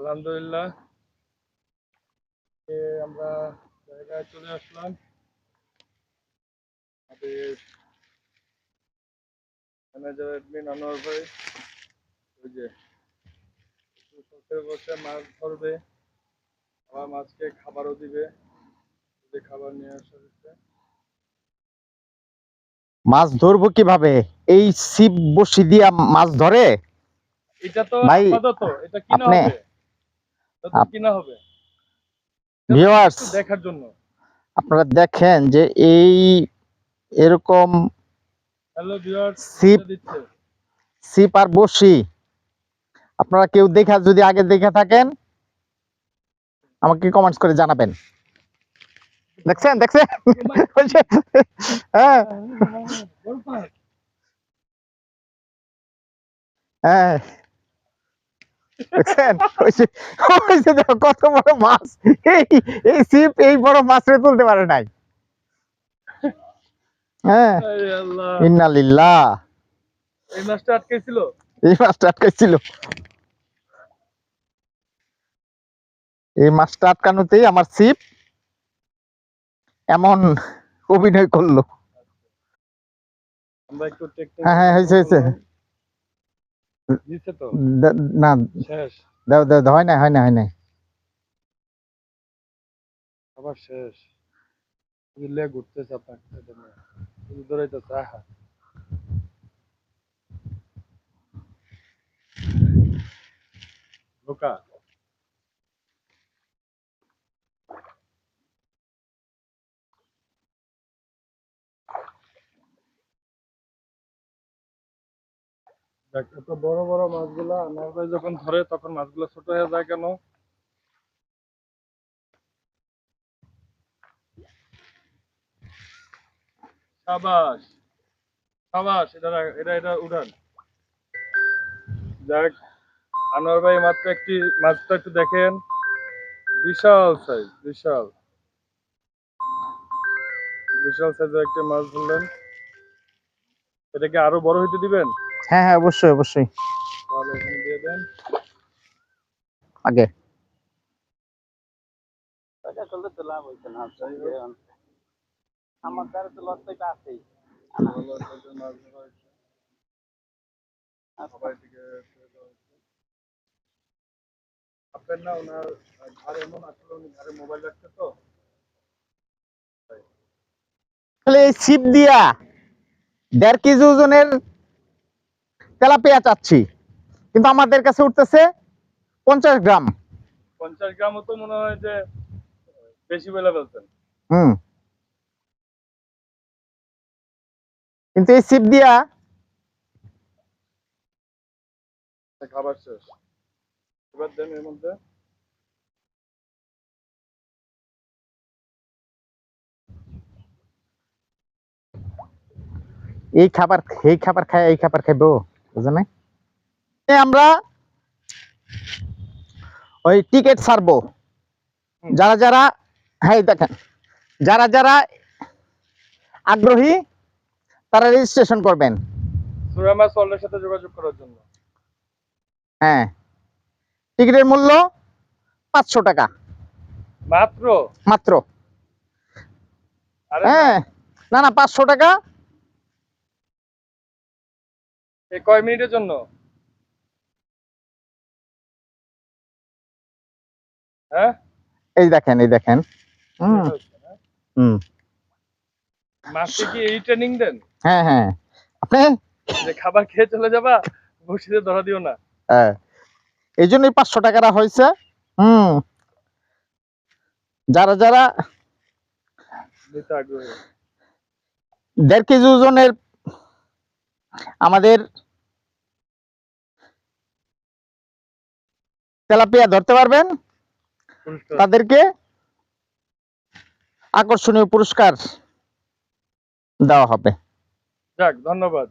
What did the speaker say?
আলহামদুলিল্লাহ। আমরা জায়গায় চলে আসলাম। আমাদের ম্যানেজার অ্যাডমিন আনোয়ার ভাই ওই যে শখে বসে মাছ ধরবে আবার মাছকে খাবারও দিবে যে খাবার নিয়ে আসা মাছ ধরবো কীভাবে? এই ছিপ বসি দিয়া মাছ ধরে? এটা তো আপাতত এটা কিনা হবে? কিনা হবে ভিউয়ার্স দেখার জন্য আপনারা দেখেন যে এই এরকম হ্যালো ভিউয়ার্স ছিপ- দিচ্ছে আর বসি আপনারা কেউ দেখা যদি আগে দেখে থাকেন আমাকে কমেন্টস করে জানাবেন দেখছেন দেখছেন হ্যাঁ হ্যাঁ দেখছেন ওই যে কত বড় মাছ। এই এই এই বড় মাছরে তুলতে পারে নাই। হ্যাঁ। ইন্নালিল্লাহ এই মাছটা আটকেছিল? এই মাছটা আটকাইছিল এই মাছটা আটকানোতেই আমার ছিপ এমন অভিনয় করল। হ্যাঁ, হ্যাঁ, হয়েছে, হয়েছে। দিছে না দাও দাও দাও, হয় না হয় না হয় না আবার শেষ। এটা নিয়ে। শুধু দৌড়াইতেছে আহা। ঢোকা দেখ, এত বড় বড় মাছগুলা যখন ধরে, তখন মাছগুলো ছোট হয়ে যায় কেন? সাবাস সাবাস, এটা এটা এটা উঠান আনোয়ার ভাই মাত্র একটি, মাছটা একটু দেখেন। বিশাল সাইজ বিশাল। বিশাল সাইজের একটি মাছ ধরলেন। এটাকে আরও বড় হইতে দিবেন? হ্যাঁ হ্যাঁ অবশ্যই অবশ্যই। আগে। হোক। আমার দ্বারা তো লস আছেই। আপনার না ওনার ঘরে এমন আসলে উনি ঘরে মোবাইল তো? তাহলে ছিপ দিয়া দেড় কেজি ওজনের তেলাপিয়া চাচ্ছি। কিন্তু আমাদের কাছে উঠতেছে পঞ্চাশ গ্রাম। পঞ্চাশ গ্রামও তো মনে হয় যে বেশি বেলা হুম। কিন্তু এই ছিপ দিয়া খাবার শেষ। এবার দেন এর মধ্যে। এই খাবার এই খাবার খায় এই খাবার খাইবো। বুঝো নাই? আমরা ওই টিকিট ছাড়বো। যারা যারা হ্যাঁ দেখেন। যারা যারা আগ্রহী তারা রেজিস্ট্রেশন করবেন। সুরামা সাথে যোগাযোগ করার জন্য। হ্যাঁ। টিকিটের মূল্য পাঁচশো টাকা। মাত্র? মাত্র। হ্যাঁ। না না পাঁচশো টাকা এই কয় মিনিটের জন্য? হ্যাঁ? এই দেখেন এই দেখেন। হুম। হুম। মাছকে কি এই ট্রেনিং দেন? হ্যাঁ হ্যাঁ। আপনি? যে খাবার খেয়ে চলে যাবা বসিতে ধরা দিও না। হ্যাঁ। এই জন্যই পাঁচশো টাকাটা হয়েছে। হুম। যারা যারা দেড় কেজি ওজনের আমাদের তেলাপিয়া ধরতে পারবেন? তাদেরকে আকর্ষণীয় পুরস্কার দেওয়া হবে। যাক ধন্যবাদ।